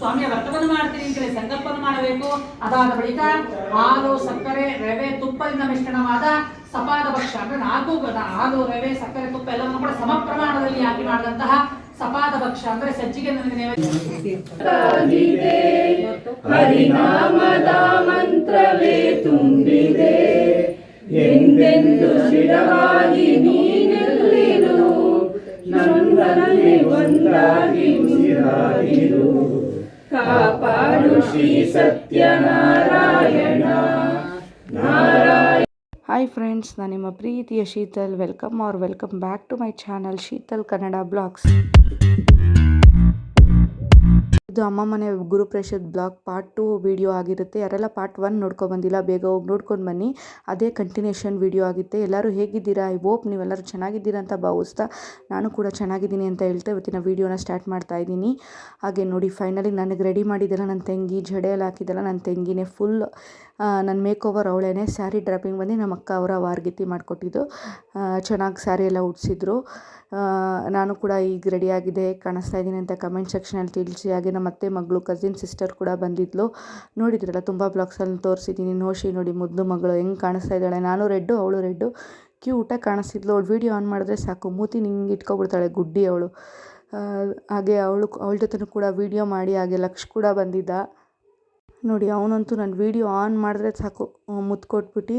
ಸ್ವಾಮಿಯ ವ್ರತವನ್ನು ಮಾಡ್ತೀನಿ ಅಂತ ಹೇಳಿ ಸಂಕಲ್ಪವನ್ನು ಮಾಡಬೇಕು. ಅದಾದ ಬಳಿಕ ಹಾಲು, ಸಕ್ಕರೆ, ರವೆ ತುಪ್ಪದಿಂದ ಮಿಶ್ರಣವಾದ ಸಪಾದ ಭಕ್ಷ್ಯ ಅಂದ್ರೆ ನಾಲ್ಕು ಹಾಲು, ರವೆ, ಸಕ್ಕರೆ, ತುಪ್ಪ ಎಲ್ಲವನ್ನು ಕೂಡ ಸಮ ಪ್ರಮಾಣದಲ್ಲಿ ಹಾಕಿ ಮಾಡಿದಂತಹ ಸಪಾದ ಭಕ್ಷ್ಯ ಅಂದ್ರೆ ಸಜ್ಜಿಗೆ ಹರಿನಾಮದ ಮಂತ್ರವೇ ತುಂಬಿದೆ ಎಂದೆಂದು ಒಂದಾಗಿ ಉಸಿರಾಗಿರು ಕಾಪಾಡು ಶ್ರೀ ಸತ್ಯನಾರಾಯಣ. ನಾರಾಯಣ. ಹಾಯ್ ಫ್ರೆಂಡ್ಸ್, ನಾನು ನಿಮ್ಮ ಪ್ರೀತಿಯ Sheetal. Welcome or welcome back to my channel Sheetal Kannada blogs. ಇದು ಅಮ್ಮ ಮನೆ Guruprasad blog part two video ಆಗಿರುತ್ತೆ. ಯಾರೆಲ್ಲ ಪಾರ್ಟ್ ಒನ್ ನೋಡ್ಕೊಂಡು ಬಂದಿಲ್ಲ, ಬೇಗ ಹೋಗಿ ನೋಡ್ಕೊಂಡು ಬನ್ನಿ. ಅದೇ ಕಂಟಿನ್ಯೂಷನ್ ವಿಡಿಯೋ ಆಗುತ್ತೆ ಎಲ್ಲರೂ ಹೇಗಿದ್ದೀರಾ? ಐ ಹೋಪ್ ನೀವೆಲ್ಲರೂ ಚೆನ್ನಾಗಿದ್ದೀರಾ ಅಂತ ಭಾವಿಸ್ತಾ ನಾನು ಕೂಡ ಚೆನ್ನಾಗಿದ್ದೀನಿ ಅಂತ ಹೇಳ್ತಾ ಇವತ್ತಿನ ವೀಡಿಯೋನ ಸ್ಟಾರ್ಟ್ ಮಾಡ್ತಾ ಇದ್ದೀನಿ. ಹಾಗೆ ನೋಡಿ ಫೈನಲಿ ನನಗೆ ರೆಡಿ ಮಾಡಿದ್ದೆಲ್ಲ ನನ್ನ ತಂಗಿ, ಜಡೆ ಎಲ್ಲ ಹಾಕಿದ್ದೆಲ್ಲ ನನ್ನ ತಂಗಿನೇ ಫುಲ್ ನನ್ನ ಮೇಕ್ ಓವರ್ ಅವಳೇನೆ ಸ್ಯಾರಿ ಡ್ರಾಪಿಂಗ್ ಬಂದು ನಮ್ಮ ಅಕ್ಕ ಅವರ ವಾರ್ಗಿತಿ ಮಾಡಿಕೊಟ್ಟಿದ್ದು. ಚೆನ್ನಾಗಿ ಸ್ಯಾರಿ ಎಲ್ಲ ಉಡಿಸಿದ್ರು. ನಾನು ಕೂಡ ಈಗ ರೆಡಿಯಾಗಿದೆ ಕಾಣಿಸ್ತಾ ಇದ್ದೀನಿ ಅಂತ ಕಮೆಂಟ್ ಸೆಕ್ಷನಲ್ಲಿ ತಿಳಿಸಿ. ಹಾಗೆ ನಮ್ಮ ಅತ್ತೆ ಮಗಳು ಕಸಿನ್ ಸಿಸ್ಟರ್ ಕೂಡ ಬಂದಿದ್ಲು. ನೋಡಿದ್ರಲ್ಲ, ತುಂಬ ಬ್ಲಾಗ್ಸಲ್ಲಿ ತೋರಿಸಿದ್ದೀನಿ. ನೋಶಿ ನೋಡಿ ಮುದ್ದು ಮಗಳು ಹೆಂಗೆ ಕಾಣಿಸ್ತಾ ಇದ್ದಾಳೆ. ನಾನು ರೆಡ್ಡು, ಅವಳು ರೆಡ್ಡು. ಕ್ಯೂಟಾಗಿ ಕಾಣಿಸ್ತಿದ್ಲು. ಅವಳು ವೀಡಿಯೋ ಆನ್ ಮಾಡಿದ್ರೆ ಸಾಕು. ಮೂತಿ ನಿಂಗೆ ಇಟ್ಕೊಬಿಡ್ತಾಳೆ, ಗುಡ್ಡಿ ಅವಳು. ಹಾಗೆ ಅವಳು, ಅವಳ ಜೊತೆನೂ ಕೂಡ ವೀಡಿಯೋ ಮಾಡಿ, ಹಾಗೆ ಲಕ್ಷ್ ಕೂಡ ಬಂದಿದ್ದ. ನೋಡಿ, ಅವನಂತೂ ನನ್ನ ವೀಡಿಯೋ ಆನ್ ಮಾಡಿದ್ರೆ ಸಾಕು. ಮುತ್ತು ಕೊಟ್ಬಿಟ್ಟು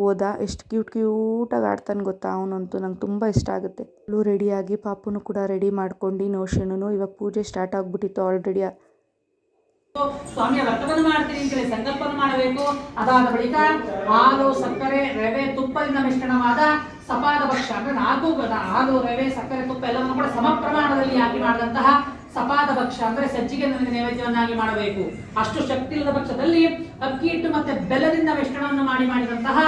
ಹೋದ. ಎಷ್ಟು ಕ್ಯೂಟ್ ಕ್ಯೂಟಾಗಿ ಆಡ್ತಾನೆ ಗೊತ್ತಾ ಅವನಂತೂ. ನಂಗೆ ತುಂಬ ಇಷ್ಟ ಆಗುತ್ತೆ. ಅವಳು ರೆಡಿಯಾಗಿ ಪಾಪುನು ಕೂಡ ರೆಡಿ ಮಾಡ್ಕೊಂಡು ನೋಶನು ಇವಾಗ ಪೂಜೆ ಸ್ಟಾರ್ಟ್ ಆಗಿಬಿಟ್ಟಿತ್ತು ಆಲ್ರೆಡಿ ಸ್ವಾಮಿಯ ವ್ರತವನ್ನು ಮಾಡ್ತೀನಿ ಅಂತ ಹೇಳಿ ಸಂಕಲ್ಪವನ್ನು ಮಾಡಬೇಕು. ಅದಾದ ಬಳಿಕ ಹಾಲು, ಸಕ್ಕರೆ, ರವೆ ತುಪ್ಪದಿಂದ ಮಿಶ್ರಣವಾದ ಸಪಾದ ಭಕ್ಷ ಅಂದ್ರೆ ನಾಲ್ಕು ಹಾಲು, ರವೆ, ಸಕ್ಕರೆ, ತುಪ್ಪ ಎಲ್ಲವನ್ನು ಕೂಡ ಸಮ ಪ್ರಮಾಣದಲ್ಲಿ ಹಾಕಿ ಮಾಡಿದಂತಹ ಸಪಾದ ಪಕ್ಷ ಅಂದ್ರೆ ಸಜ್ಜಿಗೆ ನನಗೆ ನೈವೇದ್ಯವನ್ನಾಗಿ ಮಾಡಬೇಕು. ಅಷ್ಟು ಶಕ್ತಿ ಇಲ್ಲದ ಪಕ್ಷದಲ್ಲಿ ಅಕ್ಕಿ ಹಿಟ್ಟು ಮತ್ತೆ ಬೆಲ್ಲದಿಂದ ಮಿಶ್ರಣವನ್ನು ಮಾಡಿ ಮಾಡಿದಂತಹ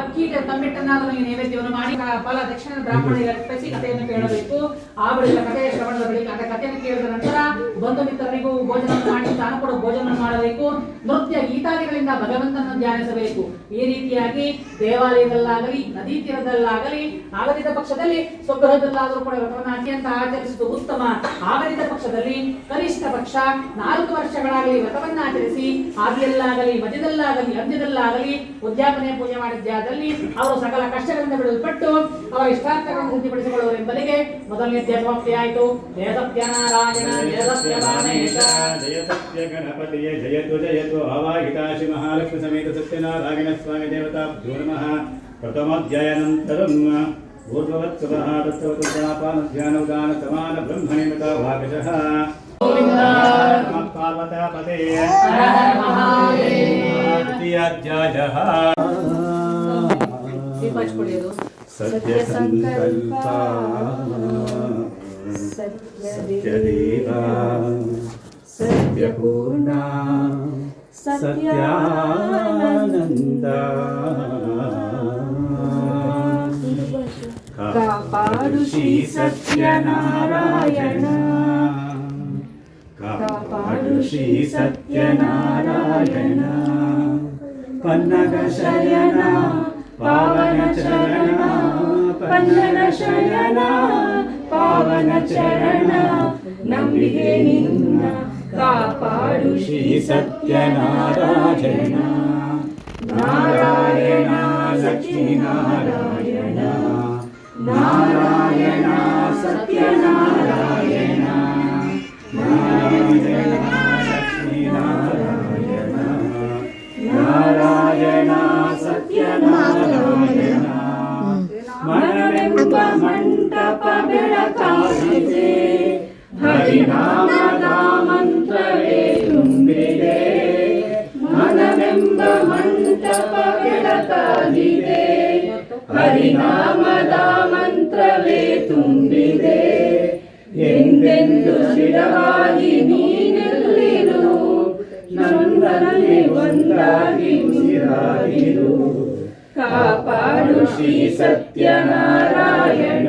ಅಕ್ಕಿ ಹಿಟ್ಟು ನನಗೆ ನೈವೇದ್ಯವನ್ನು ಮಾಡಿ ಫಲ ದಕ್ಷಿಣ ಬ್ರಾಹ್ಮಣರಿಗೆ ಅರ್ಪಿಸಿ ಕಥೆಯನ್ನು ಕೇಳಬೇಕು. ಆ ಬಳಿಕ ಕಥೆಯ ಶ್ರವಣದ ಬಳಿಕ ಅದೇ ಕಥೆಯನ್ನು ಕೇಳಿದ ನಂತರ ಬಂಧು ಮಿತ್ರರಿಗೂ ಭೋಜನವನ್ನು ಮಾಡಿ ತಾನು ಕೂಡ ಭೋಜನ ಮಾಡಬೇಕು. ನೃತ್ಯ ಗೀತಾದಿಗಳಿಂದ ಭಗವಂತನನ್ನು ಧ್ಯಾನಿಸಬೇಕು. ಈ ರೀತಿಯಾಗಿ ದೇವಾಲಯದಲ್ಲಾಗಲಿ, ನದಿ ತೀರದಲ್ಲಾಗಲಿ ಆಗದಿದ್ದ ಪಕ್ಷದಲ್ಲಿ ಸ್ವಗೃಹದಲ್ಲಾದರೂ ಕೂಡ ವ್ರತವನ್ನು ಅತ್ಯಂತ ಆಚರಿಸುವುದು ಉತ್ತಮ. ಆಗದಿದ್ದ ಪಕ್ಷದಲ್ಲಿ ಕನಿಷ್ಠ ಪಕ್ಷ ನಾಲ್ಕು ವರ್ಷಗಳಾಗಲಿ ವ್ರತವನ್ನು ಆಚರಿಸಿ ಆದಿಯಲ್ಲಾಗಲಿ ಮಧ್ಯದಲ್ಲಾಗಲಿ ಅಂತ್ಯದಲ್ಲಾಗಲಿ ಉದ್ಯಾಪನೆ ಪೂಜೆ ಮಾಡಿದ್ದಾದಲ್ಲಿ ಅವರು ಸಕಲ ಕಷ್ಟಗಳಿಂದ ಬಿಡಲ್ಪಟ್ಟು ಅವರ ಇಷ್ಟಾರ್ಥಗಳನ್ನು ಸಿದ್ಧಪಡಿಸಿಕೊಳ್ಳುವ ಎಂಬುದಕ್ಕೆ ಮೊದಲನೇ ಸಮಾಪ್ತಿ ಆಯಿತು. ಜಯ ಸತ್ಯನಾರಾಯಣ ಜಯ ಸತ್ಯನಾರಾಯಣ ಜಯ ಸತ್ಯ ಗಣಪತಿಯೇ ಜಯತು ಜಯತು ಅವಾಹಿತಾಶಿ ಮಹಾಲಕ್ಷ್ಮಿ ಸಮೇತ ಸತ್ಯನಾರಾಯಣ ಸ್ವಾಮಿ ದೇವತಾ ನಮಃ. ಪ್ರಥಮೋಧ್ಯಾಯನಂತರಂ भूर्भवत्सुभः तत्त्ववतुजापानध्यानोदानसमानब्रह्मणेमता भागजः पार्वतापते द्वितीयाध्यायः सत्यसङ्कल्पा सत्यदेवा। सत्यपूर्णा। सत्यानन्दा। ಹಚ್ಕೊಳ್ಳೋದು ಸತ್ಯ ಸಂಕಲ್ಪ ಸತ್ಯದೇವ ಸತ್ಯಪೂರ್ಣ ಸತ್ಯಾನಂದ ಕಾಪಾಡು ಶ್ರೀ ಸತ್ಯನಾರಾಯಣ ಕಾಪಾಡು ಶ್ರೀ ಸತ್ಯನಾರಾಯಣ ಪನ್ನಗ ಶಯನ ಪಾವನ ಚರಣ ಪನ್ನಗ ಶಯನ ಪಾವನ ಚರಣ ನಂಬಿಕೆ ನಿನ್ನ ಕಾಪಾಡು ಶ್ರೀ ಸತ್ಯನಾರಾಯಣ ನಾರಾಯಣ ಲಕ್ಷ್ಮೀ ನಾರಾಯಣ ನಾರಾಯಣ ಸತ್ಯನಾರಾಯಣ ನಾರಾಯಣ ಲಕ್ಷ್ಮೀ ನಾರಾಯಣ ನಾರಾಯಣ ಸತ್ಯನಾರಾಯಣ ಮನವೆಂಬ ಮಂಟಪ ಬೆಳಕಾಗಿದೆ ಹರಿನಾಮದ ಮಂತ್ರವೇ ತುಂಬಿದೆ ಮನವೆಂಬ ಮಂಟಪ ಬೆಳಕಾಗಿದೆ ಹರಿನಾಮದ ಮಂತ್ರವೇ ತುಂಬಿದೆ. ಎಂದೆಂದು ಸ್ಥಿರವಾಗಿ ನೀನೆಲ್ಲಿರು? ನನ್ನಲ್ಲಿ ಒಂದಾಗಿ ಉಸಿರಾಗಿರು. ಕಾಪಾಡು ಶ್ರೀ ಸತ್ಯನಾರಾಯಣ.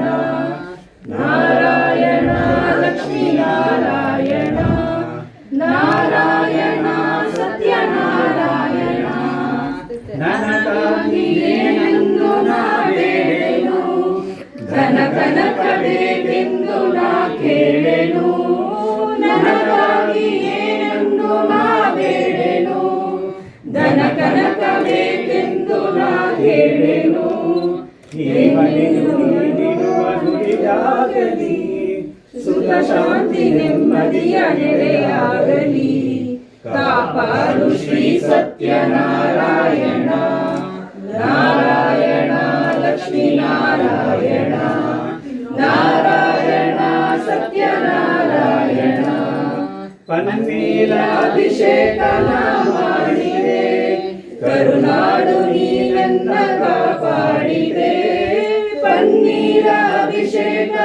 ಕನಕವೇ ಎಂದು ನಾ ಕೇಳೆನು? ನನಗಾಗಿ ಏನನ್ನು ಧನ ಎಂದು ನಾ ಕೇಳೆನು? ಸುಖ ಶಾಂತಿ ನೆಮ್ಮದಿಯ ನೆಲೆಯಾಗಲಿ. ಕಾಪಾಡು ಶ್ರೀ ಸತ್ಯನಾರಾಯಣ, ನಾರಾಯಣ. ಲಕ್ಷ್ಮೀ ನಾರಾಯಣ ನಾರಾಯಣ ಸತ್ಯನಾರಾಯಣ. ಪನ್ನೀರ ಅಭಿಷೇಕನ ಮಾಡಿದೆ ಕರುನಾಡು ನೀನನ್ನ ಕಾಪಾಡಿದೆ. ಪನ್ನೀರಾಭಿಷೇಕ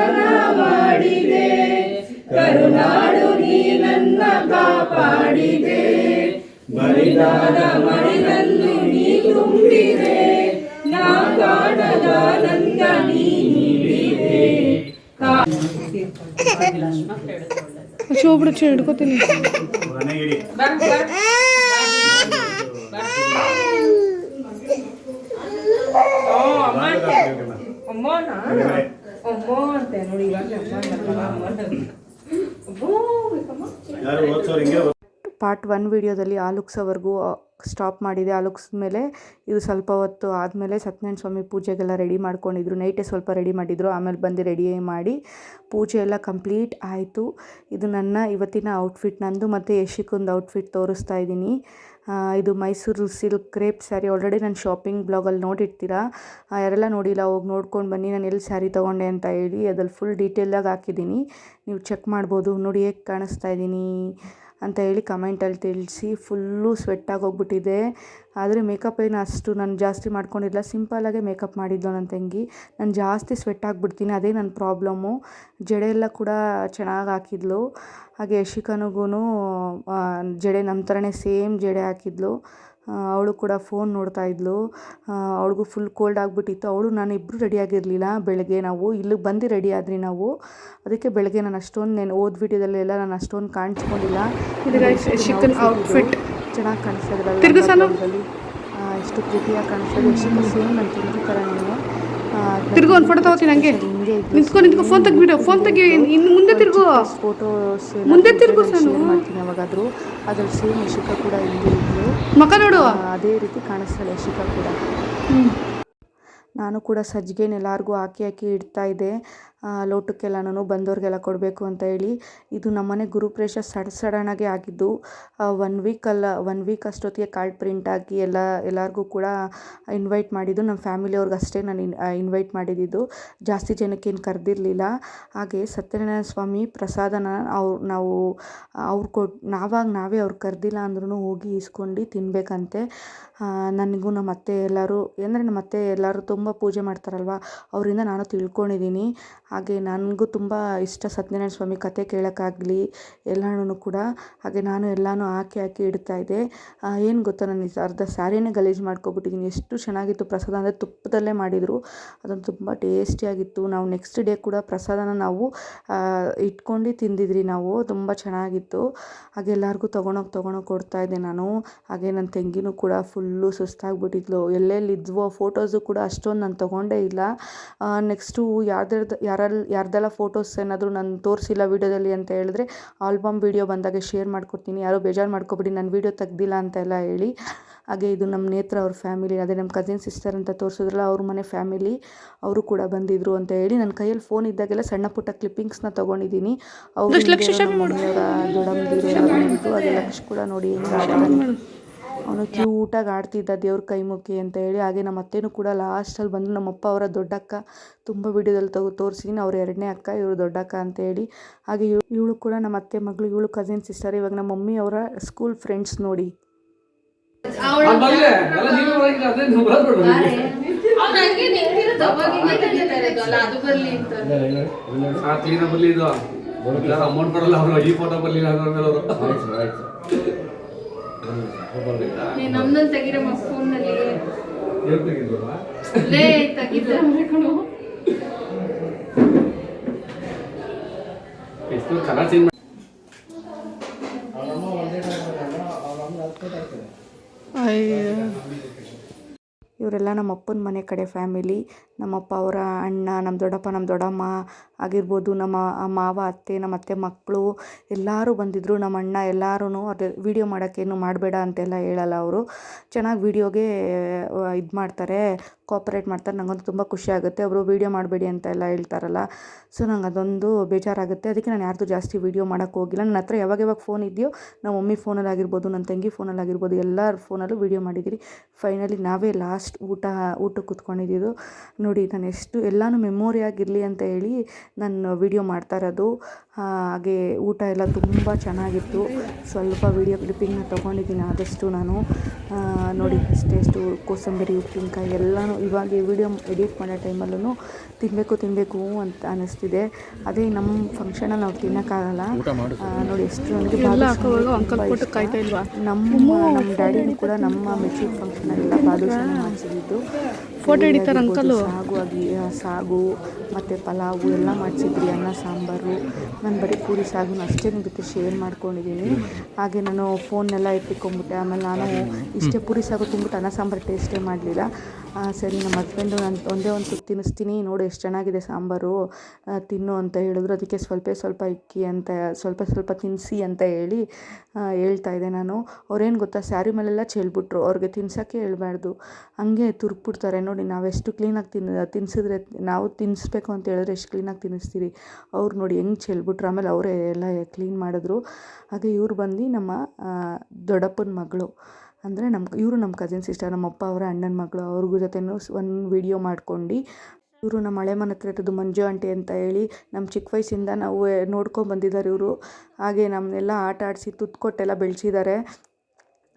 ಮಾಡಿದೆ ಕರುನಾಡು ನೀನನ್ನ ಕಾಪಾಡಿದೆ. ಮರಿದಾದ ಮಡಿಲನ್ನು ನೀ ತುಂಬಿದೆ. ನಾ ಕಾಣದ ನಂದ ನೀ ನೀಡಿದೆ ಶೋಬಿಡು ಹಿಡ್ಕೋತೀನಿ ಮನೆಗಿಡಿ ಅಮ್ಮನ ಅಮ್ಮ ಅಂತೆ ನೋಡಿ ಪಾರ್ಟ್ ಒನ್ ವಿಡಿಯೋದಲ್ಲಿ ಆ ಸ್ಟಾಪ್ ಮಾಡಿದೆ. ಆ ಮೇಲೆ ಇದು ಸ್ವಲ್ಪ ಹೊತ್ತು ಆದಮೇಲೆ ಸತ್ಯನಾರಾಯಣ ಸ್ವಾಮಿ ಪೂಜೆಗೆಲ್ಲ ರೆಡಿ ಮಾಡ್ಕೊಂಡಿದ್ರು. ನೈಟೇ ಸ್ವಲ್ಪ ರೆಡಿ ಮಾಡಿದರು. ಆಮೇಲೆ ಬಂದು ರೆಡಿ ಮಾಡಿ ಪೂಜೆ ಎಲ್ಲ ಕಂಪ್ಲೀಟ್ ಆಯಿತು. ಇದು ನನ್ನ ಇವತ್ತಿನ ಔಟ್ಫಿಟ್ ನಂದು ಮತ್ತು ಯಶಿಕೊಂದು ಔಟ್ಫಿಟ್ ತೋರಿಸ್ತಾ ಇದ್ದೀನಿ. ಇದು Mysore silk crepe sari already ನಾನು ಶಾಪಿಂಗ್ ಬ್ಲಾಗಲ್ಲಿ ನೋಡಿರ್ತೀರಾ? ಯಾರೆಲ್ಲ ನೋಡಿಲ್ಲ, ಹೋಗಿ ನೋಡ್ಕೊಂಡು ಬನ್ನಿ. ನಾನು ಎಲ್ಲಿ ಸ್ಯಾರಿ ತೊಗೊಂಡೆ ಅಂತ ಹೇಳಿ ಅದ್ರಲ್ಲಿ ಫುಲ್ ಡೀಟೇಲಾಗಿ ಹಾಕಿದ್ದೀನಿ. ನೀವು ಚೆಕ್ ಮಾಡ್ಬೋದು. ನೋಡಿ ಹೇಗೆ ಕಾಣಿಸ್ತಾ ಇದ್ದೀನಿ. ಅಂತ ಹೇಳಿ ಕಮೆಂಟಲ್ಲಿ ತಿಳಿಸಿ, ಫುಲ್ಲು ಸ್ವೆಟ್ಟಾಗಿ ಹೋಗ್ಬಿಟ್ಟಿದೆ ಆದರೆ ಮೇಕಪ್ ಏನು ಅಷ್ಟು ನಾನು ಜಾಸ್ತಿ ಮಾಡ್ಕೊಂಡಿಲ್ಲ. ಸಿಂಪಲಾಗೆ ಮೇಕಪ್ ಮಾಡಿದ್ದು ನನ್ನ ತಂಗಿ. ನಾನು ಜಾಸ್ತಿ ಸ್ವೆಟ್ ಆಗಿಬಿಡ್ತೀನಿ, ಅದೇ ನನ್ನ ಪ್ರಾಬ್ಲಮ್ಮು ಜಡೆ ಎಲ್ಲ ಕೂಡ ಚೆನ್ನಾಗಿ ಹಾಕಿದ್ಲು. ಹಾಗೆ ಯಶಿಕನಿಗೂ ಜಡೆ ನಮ್ಮ ಥರನೇ ಸೇಮ್ ಜಡೆ ಹಾಕಿದ್ಲು. ಅವಳು ಕೂಡ ಫೋನ್ ನೋಡ್ತಾ ಇದ್ಲು. ಅವಳಿಗೂ ಫುಲ್ ಕೋಲ್ಡ್ ಆಗಿಬಿಟ್ಟಿತ್ತು. ಅವಳು ನಾನು ಇಬ್ಬರು ರೆಡಿಯಾಗಿರಲಿಲ್ಲ ಬೆಳಗ್ಗೆ. ನಾವು ಇಲ್ಲಿಗೆ ಬಂದು ರೆಡಿ ಆದ್ರಿ ನಾವು. ಅದಕ್ಕೆ ಬೆಳಗ್ಗೆ ನಾನು ಅಷ್ಟೊಂದು ನೆನ್ ಓದ್ ವಿಡಿಯೋದಲ್ಲೆಲ್ಲ ನಾನು ಅಷ್ಟೊಂದು ಕಾಣಿಸ್ಕೊಂಡಿಲ್ಲ. ಚೆನ್ನಾಗಿ ಕಾಣಿಸ್ತದೆ ಎಷ್ಟು ಪ್ರೀತಿಯಾಗಿ ಕಾಣಿಸ್ತದೆ ಇದೆ ಸೇಮ್ ನಾನು ತಿಂದು ಥರ ನೀನು ತಿರ್ಗು ಒಂದು ಫೋಟೋ ತಗೋತೀನಿ ಹಂಗೆ. ನಿಂತ್ಕೊ ನಿಂತ್ಕೊ ಫೋನ್ ತೆಗ್ಬಿಡು ಫೋನ್ ತೆಗಿ ಇನ್ನು ಮುಂದೆ ತಿರ್ಗು. ಫೋಟೋಸ್ ಮುಂದೆ ತಿರ್ಗು ಮಾಡ್ತೀನಿ ಯಾವಾಗಾದರೂ. ಅದ್ರಲ್ಲಿ ಸೇಮ್ ಯಶಿಕಾ ಕೂಡ ಹಿಂಗೆ ಇದ್ಲು. ಮಕ ನೋಡು. ಅದೇ ರೀತಿ ಕಾಣಿಸ್ತಾಳೆ ಯಶಿಕಾ ಕೂಡ. ನಾನು ಕೂಡ ಸಜ್ಜಿಗೆನ ಎಲ್ಲರಿಗೂ ಹಾಕಿ ಹಾಕಿ ಇಡ್ತಾ ಇದ್ದೆ. ಲೋಟಕ್ಕೆಲ್ಲನೂ ಬಂದವ್ರಿಗೆಲ್ಲ ಕೊಡಬೇಕು ಅಂತ ಹೇಳಿ ಇದು ನಮ್ಮನೆ ಗುರುಪ್ರೇಷ ಸಡ್ ಸಡನ್ನಾಗಿ ಆಗಿದ್ದು ಒನ್ ವೀಕಲ್ಲ ಒನ್ ವೀಕ್ ಅಷ್ಟೊತ್ತಿಗೆ ಕಾರ್ಡ್ ಪ್ರಿಂಟ್ ಆಗಿ ಎಲ್ಲ, ಎಲ್ಲರಿಗೂ ಕೂಡ ಇನ್ವೈಟ್ ಮಾಡಿದ್ದು. ನಮ್ಮ ಫ್ಯಾಮಿಲಿಯವ್ರಿಗೆ ಅಷ್ಟೇ ನಾನು ಇನ್ವೈಟ್ ಮಾಡಿದ್ದು. ಜಾಸ್ತಿ ಜನಕ್ಕೇನು ಕರೆದಿರಲಿಲ್ಲ. ಹಾಗೆ ಸತ್ಯನಾರಾಯಣ ಸ್ವಾಮಿ ಪ್ರಸಾದನ ಅವ್ರು, ನಾವು, ಅವ್ರು ಕೊಟ್ಟು ನಾವಾಗ ನಾವೇ ಅವ್ರು ಕರೆದಿಲ್ಲ ಅಂದ್ರೂ ಹೋಗಿ ಇಸ್ಕೊಂಡು ತಿನ್ನಬೇಕಂತೆ ನನಗೂ ನಮ್ಮ ಅತ್ತೆ ಎಲ್ಲರೂ, ಅಂದರೆ ನಮ್ಮ ಅತ್ತೆ ಎಲ್ಲರೂ ತುಂಬ ಪೂಜೆ ಮಾಡ್ತಾರಲ್ವ, ಅವರಿಂದ ನಾನು ತಿಳ್ಕೊಂಡಿದ್ದೀನಿ. ಹಾಗೆ ನನಗೂ ತುಂಬ ಇಷ್ಟ ಸತ್ಯನಾರಾಯಣ ಸ್ವಾಮಿ ಕತೆ ಕೇಳೋಕ್ಕಾಗಲಿ ಎಲ್ಲನೂ ಕೂಡ. ಹಾಗೆ ನಾನು ಎಲ್ಲನೂ ಹಾಕಿ ಹಾಕಿ ಇಡ್ತಾ ಇದ್ದೆ. ಏನು ಗೊತ್ತಾ ನಾನು ಅರ್ಧ ಸ್ಯಾರಿನೇ ಗಲೀಜು ಮಾಡ್ಕೊಬಿಟ್ಟಿದ್ದೀನಿ. ಎಷ್ಟು ಚೆನ್ನಾಗಿತ್ತು ಪ್ರಸಾದ ಅಂದರೆ ತುಪ್ಪದಲ್ಲೇ ಮಾಡಿದರು. ಅದೊಂದು ತುಂಬ ಟೇಸ್ಟಿಯಾಗಿತ್ತು ನಾವು ನೆಕ್ಸ್ಟ್ ಡೇ ಕೂಡ ಪ್ರಸಾದನ ನಾವು ಇಟ್ಕೊಂಡು ತಿಂದಿದ್ರಿ ನಾವು. ತುಂಬ ಚೆನ್ನಾಗಿತ್ತು. ಹಾಗೆ ಎಲ್ಲರಿಗೂ ತೊಗೊಂಡೋಗಿ ತೊಗೊಂಡೋಗಿ ಕೊಡ್ತಾ ಇದ್ದೆ ನಾನು. ಹಾಗೆ ನನ್ನ ತಂಗಿನೂ ಕೂಡ ಫುಲ್ಲು ಸುಸ್ತಾಗಿಬಿಟ್ಟಿದ್ಲು. ಎಲ್ಲೆಲ್ಲಿ ಇದ್ವೋ ಫೋಟೋಸು ಕೂಡ ಅಷ್ಟೊಂದು ನಾನು ತೊಗೊಂಡೇ ಇಲ್ಲ. ನೆಕ್ಸ್ಟು ಯಾರ್ದಾರ್ದು ಯಾರಲ್ಲಿ ಯಾರ್ದೆಲ್ಲ ಫೋಟೋಸ್ ಏನಾದರೂ ನಾನು ತೋರಿಸಿಲ್ಲ ವೀಡಿಯೋದಲ್ಲಿ ಅಂತ ಹೇಳಿದ್ರೆ ಆಲ್ಬಮ್ ವೀಡಿಯೋ ಬಂದಾಗ ಶೇರ್ ಮಾಡ್ಕೊಡ್ತೀನಿ. ಯಾರೋ ಬೇಜಾರು ಮಾಡ್ಕೊಬೇಡಿ ನಾನು ವೀಡಿಯೋ ತೆಗ್ದಿಲ್ಲ ಅಂತೆಲ್ಲ ಹೇಳಿ. ಹಾಗೆ ಇದು ನಮ್ಮ ನೇತ್ರ ಅವ್ರ ಫ್ಯಾಮಿಲಿ ಅದೇ ನಮ್ಮ ಕಸಿನ್ ಸಿಸ್ಟರ್ ಅಂತ ತೋರಿಸಿದ್ರಲ್ಲ ಅವ್ರ ಮನೆ ಫ್ಯಾಮಿಲಿ ಅವರು ಕೂಡ ಬಂದಿದ್ರು ಅಂತ ಹೇಳಿ ನನ್ನ ಕೈಯಲ್ಲಿ ಫೋನ್ ಇದ್ದಾಗೆಲ್ಲ ಸಣ್ಣ ಪುಟ್ಟ ಕ್ಲಿಪ್ಪಿಂಗ್ಸ್ನ ತೊಗೊಂಡಿದ್ದೀನಿ. ಅವರು ಮನೆಯವರ ದೊಡ್ಡ ಲಕ್ಷ ಕೂಡ ನೋಡಿ ಅವನು ಕ್ಯೂಟಾಗಿ ಆಡ್ತಿದ್ದ ದೇವ್ರ ಕೈ ಮುಖಿ ಅಂತ ಹೇಳಿ ಹಾಗೆ ನಮ್ಮ ಅತ್ತೆನೂ ಕೂಡ ಲಾಸ್ಟಲ್ಲಿ ಬಂದು ನಮ್ಮಪ್ಪ ಅವರ ದೊಡ್ಡಕ್ಕ ತುಂಬ ವಿಡಿಯೋದಲ್ಲಿ ತಗೋ ತೋರಿಸಿದ್ದೀನಿ ಅವ್ರ ಎರಡನೇ ಅಕ್ಕ ಇವರು ದೊಡ್ಡಕ್ಕ ಅಂತ ಹೇಳಿ. ಹಾಗೆ ಇವಳು ಕೂಡ ನಮ್ಮ ಅತ್ತೆ ಮಗಳು ಇವಳು ಕಸಿನ್ ಸಿಸ್ಟರ್ ಇವಾಗ ನಮ್ಮ ಮಮ್ಮಿ ಅವರ ಸ್ಕೂಲ್ ಫ್ರೆಂಡ್ಸ್ ನೋಡಿ. ಆ ಕ್ಲೀನ್ ಬರ್ಲಿ ಇದು. ಅಮೌಂಟ್ ಬರಲ್ಲ ಅವರು ಈ ಫೋಟೋ ಬರ್ಲಿಲ್ಲ ಅಂದ್ರೆ ಅವರು ನಮ್ದೊಂದು ತೆಗಿರಮ್ಮ ಫೋನಲ್ಲಿ ಲೇ ತೆಗಿದ್ರೆ? ಎಷ್ಟು ಕಲರ್ ಚೇಂಜ್ ಇವರೆಲ್ಲ ನಮ್ಮ ಅಪ್ಪನ ಮನೆ ಕಡೆ ಫ್ಯಾಮಿಲಿ. ನಮ್ಮಪ್ಪ ಅವರ ಅಣ್ಣ ನಮ್ಮ ದೊಡ್ಡಪ್ಪ ನಮ್ಮ ದೊಡ್ಡಮ್ಮ ಆಗಿರ್ಬೋದು ನಮ್ಮ ಮಾವ, ಅತ್ತೆ, ನಮ್ಮ ಅತ್ತೆ ಮಕ್ಕಳು ಎಲ್ಲರೂ ಬಂದಿದ್ದರು ನಮ್ಮ ಅಣ್ಣ ಎಲ್ಲರೂ ಅದು ವೀಡಿಯೋ ಮಾಡೋಕ್ಕೇನು ಮಾಡಬೇಡ ಅಂತೆಲ್ಲ ಹೇಳಲ್ಲ ಅವರು. ಚೆನ್ನಾಗಿ ವೀಡಿಯೋಗೆ ಇದು ಮಾಡ್ತಾರೆ ಕೋಪ್ರೇಟ್ ಮಾಡ್ತಾರೆ. ನನಗಂತೂ ತುಂಬ ಖುಷಿ ಆಗುತ್ತೆ. ಅವರು ವೀಡಿಯೋ ಮಾಡಬೇಡಿ ಅಂತ ಎಲ್ಲ ಹೇಳ್ತಾರಲ್ಲ. ಸೊ ನಂಗೆ ಅದೊಂದು ಬೇಜಾರಾಗುತ್ತೆ. ಅದಕ್ಕೆ ನಾನು ಯಾರ್ದು ಜಾಸ್ತಿ ವೀಡಿಯೋ ಮಾಡೋಕ್ಕೆ ಹೋಗಿಲ್ಲ. ನನ್ನ ಹತ್ರ ಯಾವಾಗ ಯಾವಾಗ ಫೋನ್ ಇದೆಯೋ ನಮ್ಮ ಮಮ್ಮಿ ಫೋನಲ್ಲಿ ಆಗಿರ್ಬೋದು ನನ್ನ ತಂಗಿ ಫೋನಲ್ಲಿ ಆಗಿರ್ಬೋದು ಎಲ್ಲರ ಫೋನಲ್ಲೂ ವೀಡಿಯೋ ಮಾಡಿದ್ದೀರಿ ಫೈನಲಿ ನಾವೇ ಲಾಸ್ಟ್ ಊಟ ಊಟಕ್ಕೆ ಕೂತ್ಕೊಂಡಿದ್ದು ನೋಡಿ, ನಾನು ಎಷ್ಟು ಎಲ್ಲನೂ ಮೆಮೊರಿ ಆಗಿರಲಿ ಅಂತ ಹೇಳಿ ನಾನು ವೀಡಿಯೋ ಮಾಡ್ತಾ ಇರೋದು. ಹಾಗೆ ಊಟ ಎಲ್ಲ ತುಂಬ ಚೆನ್ನಾಗಿತ್ತು. ಸ್ವಲ್ಪ ವೀಡಿಯೋ ಕ್ಲಿಪ್ಪಿಂಗ್ನ ತೊಗೊಂಡಿದ್ದೀನಿ ಆದಷ್ಟು ನಾನು. ನೋಡಿ ನೋಡಿ ಎಷ್ಟು ಕೋಸಂಬರಿ ಉಪ್ಪಿನಕಾಯಿ ಎಲ್ಲನೂ ಇವಾಗ ಈ ವಿಡಿಯೋ ಎಡಿಟ್ ಮಾಡೋ ಟೈಮಲ್ಲೂ ತಿನ್ನಬೇಕು ತಿನ್ನಬೇಕು ಅಂತ ಅನ್ನಿಸ್ತಿದೆ ಅದೇ ನಮ್ಮ ಫಂಕ್ಷನಲ್ಲಿ ನಾವು ತಿನ್ನೋಕ್ಕಾಗಲ್ಲ ನೋಡಿ ಎಷ್ಟು ನನಗೆ. ನಮ್ಮ ನಮ್ಮ ಡ್ಯಾಡಿನೂ ಕೂಡ ನಮ್ಮ ಮೆಚೂರ್ ಫಂಕ್ಷನಲ್ಲೆಲ್ಲ ಬಾದುಷಾನೇ ಮಾಡಿಸಿದ್ದು. ಫೋಟೋ ಹಿಡಿತಾರ ಅಂಕಲು ಸಾಗು ಆಗಿ ಸಾಗು ಮತ್ತು ಪಲಾವು ಎಲ್ಲ ಮಾಡಿಸಿದ್ರಿ ಅನ್ನ ಸಾಂಬಾರು. ನಾನು ಬರೀ ಪೂರಿ ಸಾಗು ಅಷ್ಟೇ ನಿಮ್ಮ ಜೊತೆ ಶೇರ್ ಮಾಡ್ಕೊಂಡಿದ್ದೀನಿ ಹಾಗೆ ನಾನು ಫೋನ್ನೆಲ್ಲ ಎತ್ತಿಕೊಂಡ್ಬಿಟ್ಟೆ ಆಮೇಲೆ ನಾನು ಇಷ್ಟೇ ಪೂರಿ ಸಾಗು ತುಂಬಿಟ್ಟು ಅನ್ನ ಸಾಂಬಾರು ಟೇಸ್ಟೇ ಮಾಡಲಿಲ್ಲ. ಸರಿ ನಮ್ಮ ಹಸ್ಬೆಂಡು ನಾನು ಒಂದೇ ಒಂದು ತುತ್ತು ತಿನ್ನಿಸ್ತೀನಿ. ನೋಡು ಎಷ್ಟು ಚೆನ್ನಾಗಿದೆ ಸಾಂಬಾರು. ತಿನ್ನು ಅಂತ ಹೇಳಿದ್ರು. ಅದಕ್ಕೆ ಸ್ವಲ್ಪ ಸ್ವಲ್ಪ ಇಕ್ಕಿ ಅಂತ ಸ್ವಲ್ಪ ಸ್ವಲ್ಪ ತಿನ್ನಿಸಿ ಅಂತ ಹೇಳಿ ಹೇಳ್ತಾ ಇದ್ದೆ ನಾನು. ಅವ್ರೇನು ಗೊತ್ತಾ ಸ್ಯಾರಿ ಮೇಲೆಲ್ಲ ಚೆಲ್ಬಿಟ್ರು. ಅವ್ರಿಗೆ ತಿನ್ಸೋಕ್ಕೆ ಹೇಳ್ಬಾರ್ದು. ಹಂಗೆ ತುರ್ಕ್ಬಿಡ್ತಾರೆ. ನೋಡಿ ನಾವೆಷ್ಟು ಕ್ಲೀನಾಗಿ ತಿನ್ ತಿನ್ಸಿದ್ರೆ ನಾವು ತಿನ್ನಿಸ್ಬೇಕು ಅಂತ ಹೇಳಿದ್ರೆ ಎಷ್ಟು ಕ್ಲೀನಾಗಿ ತಿನ್ನಿಸ್ತೀರಿ? ಅವ್ರು ನೋಡಿ ಹೆಂಗೆ ಚೆಲ್ಬಿಟ್ರು, ಆಮೇಲೆ ಅವರೇ ಎಲ್ಲ ಕ್ಲೀನ್ ಮಾಡಿದ್ರು. ಹಾಗೆ ಇವ್ರು ಬಂದು ನಮ್ಮ ದೊಡ್ಡಪ್ಪನ ಮಗಳು. ಅಂದರೆ ನಮ್ಮ ಇವರು ನಮ್ಮ ಕಸಿನ್ ಸಿಸ್ಟರ್ ನಮ್ಮ ಅಪ್ಪ ಅವರ ಅಣ್ಣನ ಮಗಳು, ಅವ್ರಿಗೂ ಜೊತೆನೂ ಒಂದು ವಿಡಿಯೋ ಮಾಡ್ಕೊಂಡು, ಇವರು ನಮ್ಮ ಹಳೆ ಮನೆ ಹತ್ರ ಇರೋದು ಮಂಜು ಆಂಟಿ ಅಂತ ಹೇಳಿ ನಮ್ಮ ಚಿಕ್ಕ ವಯಸ್ಸಿಂದ ನಾವು ನೋಡ್ಕೊಂಡು ಬಂದಿದ್ದಾರೆ ಇವರು. ಹಾಗೆ ನಮ್ಮನ್ನೆಲ್ಲ ಆಟ ಆಡಿಸಿ, ತುತ್ತು ಕೊಟ್ಟೆಲ್ಲ ಬೆಳೆಸಿದ್ದಾರೆ.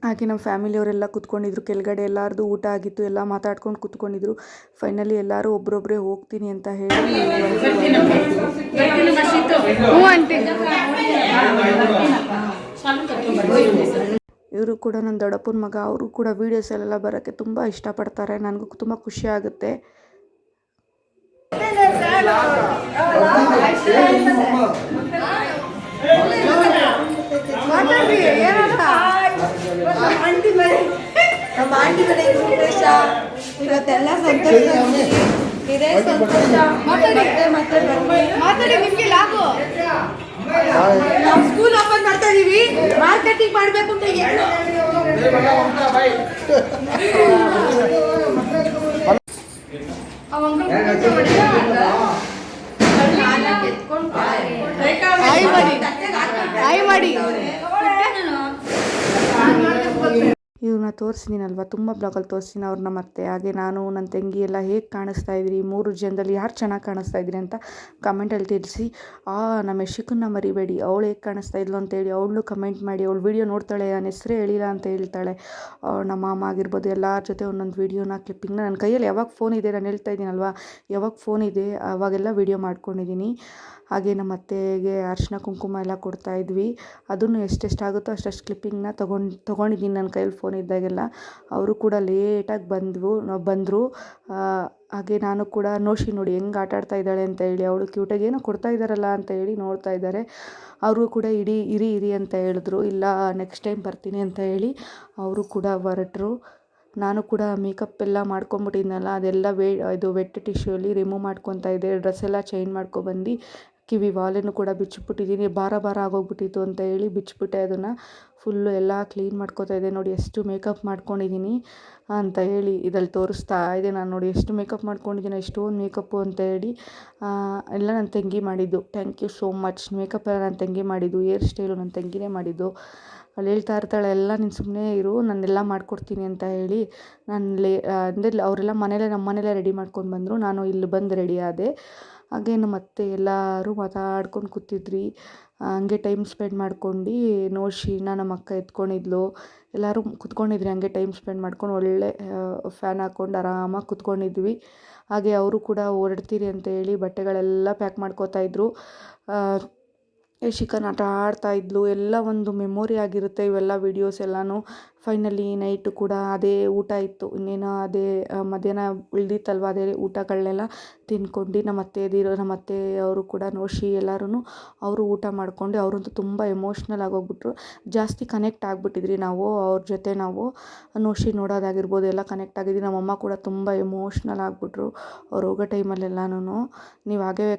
ಹಾಗೆ ನಮ್ಮ ಫ್ಯಾಮಿಲಿಯವರೆಲ್ಲ ಕೂತ್ಕೊಂಡಿದ್ರು. ಕೆಳಗಡೆ ಎಲ್ಲರದು ಊಟ ಆಗಿತ್ತು ಎಲ್ಲ ಮಾತಾಡ್ಕೊಂಡು ಕೂತ್ಕೊಂಡಿದ್ರು. ಫೈನಲಿ ಎಲ್ಲರೂ ಒಬ್ಬರೊಬ್ಬರೇ ಹೋಗ್ತೀನಿ ಅಂತ ಹೇಳಿ. ಇವರು ಕೂಡ ನನ್ನ ದೊಡ್ಡಪ್ಪನ ಮಗ ಅವರು ಕೂಡ ವೀಡಿಯೋಸಲ್ಲೆಲ್ಲ ಬರೋಕ್ಕೆ ತುಂಬ ಇಷ್ಟಪಡ್ತಾರೆ. ನನಗೂ ತುಂಬ ಖುಷಿ ಆಗುತ್ತೆ. ಆಂಟಿ ಸಂತೋಷ ಇವತ್ತೆಲ್ಲ ಸಂತೋಷ. ಇದೇ ಸಂತೋಷ. ಮತ್ತೆ ಮತ್ತೆ ಮಾತಾಡಿ ನಿಮಗೆ ಲಾಭು. ನಾವು ಸ್ಕೂಲ್ ಓಪನ್ ಮಾಡ್ತಾ ಇದೀವಿ. ಮಾರ್ಕೆಟಿಂಗ್ ಮಾಡ್ಬೇಕು ಅಂತ ಆಯ್ ಮಾಡಿ. ಆಯ್ ಮಾಡಿ. ಇವ್ರನ್ನ ತೋರಿಸಿದ್ದೀನಲ್ವ ತುಂಬ ಬ್ಲಾಗಲ್ಲಿ ತೋರಿಸ್ತೀನಿ ಅವ್ರನ್ನ ಮತ್ತೆ. ಹಾಗೆ ನಾನು ನನ್ನ ತಂಗಿ ಎಲ್ಲ ಹೇಗೆ ಕಾಣಿಸ್ತಾ ಇದ್ದೀರಿ ಮೂರು ಜನದಲ್ಲಿ ಯಾರು ಚೆನ್ನಾಗಿ ಕಾಣಿಸ್ತಾ ಇದ್ದೀರಿ ಅಂತ ಕಮೆಂಟಲ್ಲಿ ತಿಳಿಸಿ. ಆ, ನಮ್ಮ ಯಶಿಕನ್ನ ಮರಿಬೇಡಿ. ಅವಳು ಹೇಗೆ ಕಾಣಿಸ್ತಾ ಇದ್ಲು ಅಂತೇಳಿ ಅವಳು ಕಮೆಂಟ್ ಮಾಡಿ. ಅವಳು ವೀಡಿಯೋ ನೋಡ್ತಾಳೆ ನನ್ನ ಹೆಸರೇ ಹೇಳಿಲ್ಲ ಅಂತ ಹೇಳ್ತಾಳೆ. ನಮ್ಮ ಮಾಮ ಆಗಿರ್ಬೋದು, ಎಲ್ಲರ ಜೊತೆ ಒಂದೊಂದು ವೀಡಿಯೋನ ಕ್ಲಿಪ್ಪಿಂಗ್ನ ನನ್ನ ಕೈಯಲ್ಲಿ ಯಾವಾಗ ಫೋನ್ ಇದೆ ನಾನು ಹೇಳ್ತಾ ಇದ್ದೀನಲ್ವ? ಯಾವಾಗ ಫೋನ್ ಇದೆ, ಅವಾಗೆಲ್ಲ ವೀಡಿಯೋ ಮಾಡ್ಕೊಂಡಿದ್ದೀನಿ ಹಾಗೆ ನಮ್ಮ ಅತ್ತೆಗೆ ಅರಿಶಿನ ಕುಂಕುಮ ಎಲ್ಲ ಕೊಡ್ತಾ ಇದ್ವಿ. ಅದನ್ನು ಎಷ್ಟೆಷ್ಟಾಗುತ್ತೋ ಅಷ್ಟೆಷ್ಟು ಕ್ಲಿಪ್ಪಿಂಗ್ನ ತೊಗೊಂಡು ತೊಗೊಂಡಿದ್ದೀನಿ ನನ್ನ ಕೈಯಲ್ಲಿ ಫೋನ್ ಇದ್ದಾಗೆಲ್ಲ ಅವರು ಕೂಡ ಲೇಟಾಗಿ ಬಂದವು ಬಂದರು. ಹಾಗೆ ನಾನು ಕೂಡ ನೋಶಿ ನೋಡಿ ಹೆಂಗೆ ಆಟ ಆಡ್ತಾ ಇದ್ದಾಳೆ ಅಂತ ಹೇಳಿ, ಅವಳು ಕ್ಯೂಟಾಗಿ ಏನೋ ಕೊಡ್ತಾ ಇದ್ದಾರಲ್ಲ ಅಂತ ಹೇಳಿ ನೋಡ್ತಾ ಇದ್ದಾರೆ. ಅವರು ಕೂಡ ಇಡಿ, ಇರಿ ಇರಿ ಅಂತ ಹೇಳಿದ್ರು. ಇಲ್ಲ ನೆಕ್ಸ್ಟ್ ಟೈಮ್ ಬರ್ತೀನಿ ಅಂತ ಹೇಳಿ ಅವರು ಕೂಡ ಹೊರಟರು. ನಾನು ಕೂಡ ಮೇಕಪ್ ಎಲ್ಲ ಮಾಡ್ಕೊಂಬಿಟ್ಟಿದ್ನಲ್ಲ, ಅದೆಲ್ಲ ವೇ ಇದು ವೆಟ್ ಟಿಶ್ಯೂಲಿ ರಿಮೂವ್ ಮಾಡ್ಕೊತಾ ಇದ್ದೆ. ಡ್ರೆಸ್ ಎಲ್ಲ ಚೇಂಜ್ ಮಾಡ್ಕೊಬಂದು ಕಿವಿ ವಾಲೆನೂ ಕೂಡ ಬಿಚ್ಚಿಬಿಟ್ಟಿದ್ದೀನಿ ಭಾರ ಭಾರ ಆಗೋಗ್ಬಿಟ್ಟಿತ್ತು ಅಂತ ಹೇಳಿ ಬಿಚ್ಚಿಬಿಟ್ಟೆ ಅದನ್ನು. ಫುಲ್ಲು ಎಲ್ಲ ಕ್ಲೀನ್ ಮಾಡ್ಕೋತಾ ಇದೆ ನೋಡಿ ಎಷ್ಟು ಮೇಕಪ್ ಮಾಡ್ಕೊಂಡಿದ್ದೀನಿ ಅಂತ ಹೇಳಿ ಇದ್ರಲ್ಲಿ ತೋರಿಸ್ತಾ ಇದೆ. ನಾನು ನೋಡಿ ಎಷ್ಟು ಮೇಕಪ್ ಮಾಡ್ಕೊಂಡಿದ್ದೀನಿ ಎಷ್ಟೊಂದು ಮೇಕಪ್ಪು ಅಂತ ಹೇಳಿ ಎಲ್ಲ ನನ್ನ ತಂಗಿ ಮಾಡಿದ್ದು. Thank you so much makeup ಎಲ್ಲ ನನ್ನ ತಂಗಿ ಮಾಡಿದ್ದು ಹೇರ್ ಸ್ಟೈಲು ನನ್ನ ತಂಗಿನೇ ಮಾಡಿದ್ದು. ಅಲ್ಲಿ ಹೇಳ್ತಾ ಇರ್ತಾಳೆ, ಎಲ್ಲ ನೀನು ಸುಮ್ಮನೆ ಇರು, ನಾನೆಲ್ಲ ಮಾಡ್ಕೊಡ್ತೀನಿ ಅಂತ ಹೇಳಿ. ನಾನು ಲೇ ಅಂದರೆ ಅವರೆಲ್ಲ ಮನೇಲೇ ನಮ್ಮ ಮನೇಲೇ ರೆಡಿ ಮಾಡ್ಕೊಂಡು ಬಂದರು. ನಾನು ಇಲ್ಲಿ ಬಂದು ರೆಡಿ ಆದೆ. ಹಾಗೆ ನಮ್ಮ ಅತ್ತೆ ಎಲ್ಲರೂ ಮಾತಾಡ್ಕೊಂಡು ಕೂತಿದ್ರಿ. ಆ, ಹಂಗೆ ಟೈಮ್ ಸ್ಪೆಂಡ್ ಮಾಡ್ಕೊಂಡು ನೋಶಿನ ನಮ್ಮ ಅಕ್ಕ ಎತ್ಕೊಂಡಿದ್ಲು. ಎಲ್ಲರೂ ಕುತ್ಕೊಂಡಿದ್ರಿ ಹಂಗೆ ಟೈಮ್ ಸ್ಪೆಂಡ್ ಮಾಡ್ಕೊಂಡು ಒಳ್ಳೆ ಫ್ಯಾನ್ ಹಾಕ್ಕೊಂಡು ಆರಾಮಾಗಿ ಕುತ್ಕೊಂಡಿದ್ವಿ. ಹಾಗೆ ಅವರು ಕೂಡ ಹೊರಡ್ತೀರಿ ಅಂತ ಹೇಳಿ ಬಟ್ಟೆಗಳೆಲ್ಲ ಪ್ಯಾಕ್ ಮಾಡ್ಕೋತಾ ಇದ್ರು. ಆ, ಯಶಿಕನ್ ಆಟ ಆಡ್ತಾ ಇದ್ಲು. ಎಲ್ಲ ಒಂದು ಮೆಮೊರಿ ಆಗಿರುತ್ತೆ ಇವೆಲ್ಲ ವೀಡಿಯೋಸ್ ಎಲ್ಲನೂ. ಫೈನಲಿ ನೈಟು ಕೂಡ ಅದೇ ಊಟ ಇತ್ತು. ಇನ್ನೇನು ಅದೇ ಮಧ್ಯಾಹ್ನ ಉಳ್ದಿತ್ತಲ್ವ ಅದೇ ಊಟಗಳನ್ನೆಲ್ಲ ತಿನ್ಕೊಂಡು ನಮ್ಮ ಅತ್ತೆದಿರು ನಮ್ಮ ಅತ್ತೆ ಅವರು ಕೂಡ ನೋಶಿ ಎಲ್ಲರೂ ಅವರು ಊಟ ಮಾಡ್ಕೊಂಡು ಅವರಂತೂ ತುಂಬ ಎಮೋಷ್ನಲ್ ಆಗೋಗ್ಬಿಟ್ರು. ಜಾಸ್ತಿ ಕನೆಕ್ಟ್ ಆಗಿಬಿಟ್ಟಿದ್ರಿ ನಾವು ಅವ್ರ ಜೊತೆ ನಾವು. ನೋಶಿ ನೋಡೋದಾಗಿರ್ಬೋದು ಎಲ್ಲ ಕನೆಕ್ಟ್ ಆಗಿದ್ವಿ. ನಮ್ಮಮ್ಮ ಕೂಡ ತುಂಬ ಎಮೋಷ್ನಲ್ ಆಗಿಬಿಟ್ರು ಅವ್ರು ಹೋಗೋ ಟೈಮಲ್ಲೆಲ್ಲನೂ ನೀವು ಹಾಗೇ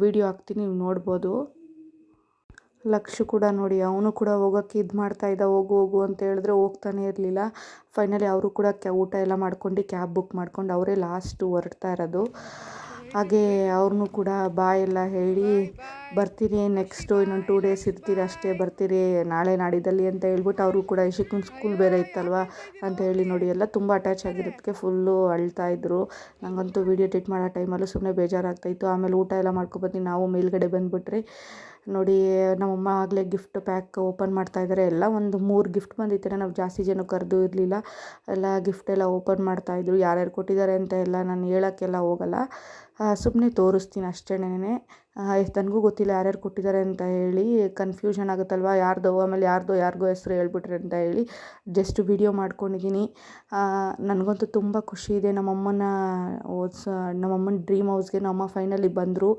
ವಿಡಿಯೋ ಹಾಕ್ತೀನಿ ನೀವು ನೋಡ್ಬೋದು. ಲಕ್ಷು ಕೂಡ ನೋಡಿ, ಅವನು ಕೂಡ ಹೋಗೋಕ್ಕೆ ಇದು ಮಾಡ್ತಾ ಇದ್ದ, ಹೋಗು ಹೋಗು ಅಂತ ಹೇಳಿದ್ರೆ ಹೋಗ್ತಾನೆ ಇರಲಿಲ್ಲ. ಫೈನಲಿ ಅವರು ಕೂಡ ಕ್ಯಾ, ಊಟ ಎಲ್ಲ ಮಾಡ್ಕೊಂಡು ಕ್ಯಾಬ್ ಬುಕ್ ಮಾಡ್ಕೊಂಡು ಅವರೇ ಲಾಸ್ಟು ಹೊರಡ್ತಾ ಇರೋದು. ಹಾಗೆ ಅವ್ರನ್ನೂ ಕೂಡ ಬಾಯ್ ಎಲ್ಲ ಹೇಳಿ ಬರ್ತೀನಿ ನೆಕ್ಸ್ಟು ಇನ್ನೊಂದು ಟೂ ಡೇಸ್ ಇರ್ತೀರಿ ಅಷ್ಟೇ, ಬರ್ತೀರಿ, ನಾಳೆ ನಾಡಿದ್ದಲ್ಲಿ ಅಂತ ಹೇಳ್ಬಿಟ್ಟು ಅವರು ಕೂಡ ಇಶಿಕನ್ ಸ್ಕೂಲ್ ಬೇರೆ ಇತ್ತಲ್ವ ಅಂತ ಹೇಳಿ ನೋಡಿ, ಎಲ್ಲ ತುಂಬ ಅಟ್ಯಾಚ್ ಆಗಿರೋದಕ್ಕೆ ಫುಲ್ಲು ಅಳ್ತಾ ಇದ್ರು. ನನಗಂತೂ ವೀಡಿಯೋ ಎಡಿಟ್ ಮಾಡೋ ಟೈಮಲ್ಲೂ ಸುಮ್ಮನೆ ಬೇಜಾರಾಗ್ತಾಯಿತ್ತು ಆಮೇಲೆ ಊಟ ಎಲ್ಲ ಮಾಡ್ಕೊಬತ್ತೀನಿ ನಾವು ಮೇಲ್ಗಡೆ ಬಂದುಬಿಟ್ರಿ ನೋಡಿ, ನಮ್ಮಮ್ಮ ಆಗಲೇ ಗಿಫ್ಟ್ ಪ್ಯಾಕ್ ಓಪನ್ ಮಾಡ್ತಾ ಇದ್ದಾರೆ ಎಲ್ಲ ಒಂದು ಮೂರು ಗಿಫ್ಟ್ ಬಂದಿತ್ತು ನಾವು ಜಾಸ್ತಿ ಜನ ಕರೆದು ಇರಲಿಲ್ಲ. ಎಲ್ಲ ಗಿಫ್ಟ್ ಎಲ್ಲ ಓಪನ್ ಮಾಡ್ತಾಯಿದ್ರು ಯಾರ್ಯಾರು ಕೊಟ್ಟಿದ್ದಾರೆ ಅಂತ ಎಲ್ಲ ನಾನು ಹೇಳೋಕ್ಕೆಲ್ಲ ಹೋಗಲ್ಲ. ಸುಮ್ಮನೆ ತೋರಿಸ್ತೀನಿ ಅಷ್ಟೇನೆ. ನನಗೂ ಗೊತ್ತಿಲ್ಲ ಯಾರ್ಯಾರು ಕೊಟ್ಟಿದ್ದಾರೆ ಅಂತ ಹೇಳಿ ಕನ್ಫ್ಯೂಷನ್ ಆಗುತ್ತಲ್ವ? ಯಾರ್ದೋ ಆಮೇಲೆ ಯಾರ್ದೋ ಯಾರಿಗೋ ಹೆಸ್ರು ಹೇಳ್ಬಿಟ್ರೆ ಅಂತ ಹೇಳಿ ಜಸ್ಟ್ ವಿಡಿಯೋ ಮಾಡ್ಕೊಂಡಿದ್ದೀನಿ. ನನಗಂತೂ ತುಂಬ ಖುಷಿ ಇದೆ. ನಮ್ಮಮ್ಮನ ಓದ್ಸ, ನಮ್ಮಮ್ಮನ ಡ್ರೀಮ್ ಹೌಸ್ಗೆ ನಮ್ಮಮ್ಮ ಫೈನಲಿ ಬಂದರು.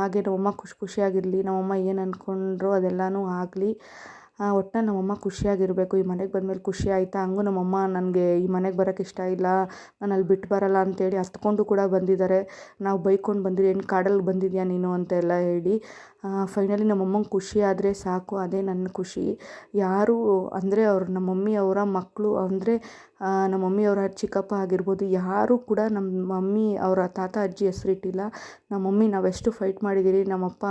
ಹಾಗೆ ನಮ್ಮಮ್ಮ ಖುಷಿ, ಖುಷಿಯಾಗಿರಲಿ. ನಮ್ಮಮ್ಮ ಏನು ಅಂದ್ಕೊಂಡ್ರು ಅದೆಲ್ಲನೂ ಆಗಲಿ. ಒಟ್ಟಿನಲ್ಲಿ ನಮ್ಮಮ್ಮ ಖುಷಿಯಾಗಿರಬೇಕು. ಈ ಮನೆಗೆ ಬಂದಮೇಲೆ ಖುಷಿ ಆಯಿತಾ? ಹಂಗೂ ನಮ್ಮಮ್ಮ ನನಗೆ, ಈ ಮನೆಗೆ ಬರೋಕ್ಕೆ ಇಷ್ಟ ಇಲ್ಲ. ನಾನು ಅಲ್ಲಿ ಬಿಟ್ಟು ಬರಲ್ಲ ಅಂತೇಳಿ ಹತ್ಕೊಂಡು ಕೂಡ ಬಂದಿದ್ದಾರೆ. ನಾವು ಬೈಕೊಂಡು ಬಂದಿರಿ, ಏನು ಕಾಡಲ್ಲಿ ಬಂದಿದ್ಯಾ ನೀನು ಅಂತೆಲ್ಲ ಹೇಳಿ. ಫೈನಲಿ ನಮ್ಮಮ್ಮಂಗೆ ಖುಷಿ ಆದರೆ ಸಾಕು. ಅದೇ ನನ್ನ ಖುಷಿ. ಯಾರು ಅಂದರೆ ಅವ್ರು, ನಮ್ಮ ಮಮ್ಮಿ ಅವರ ಮಕ್ಕಳು ಅಂದರೆ ನಮ್ಮ ಮಮ್ಮಿ ಅವರ ಚಿಕ್ಕಪ್ಪ ಆಗಿರ್ಬೋದು, ಯಾರೂ ಕೂಡ ನಮ್ಮ ಮಮ್ಮಿ, ಅವರ ತಾತ, ಅಜ್ಜಿ ಹೆಸರಿಟ್ಟಿಲ್ಲ ನಮ್ಮ ಮಮ್ಮಿ, ನಾವೆಷ್ಟು ಫೈಟ್ ಮಾಡಿದ್ದೀರಿ ನಮ್ಮಪ್ಪ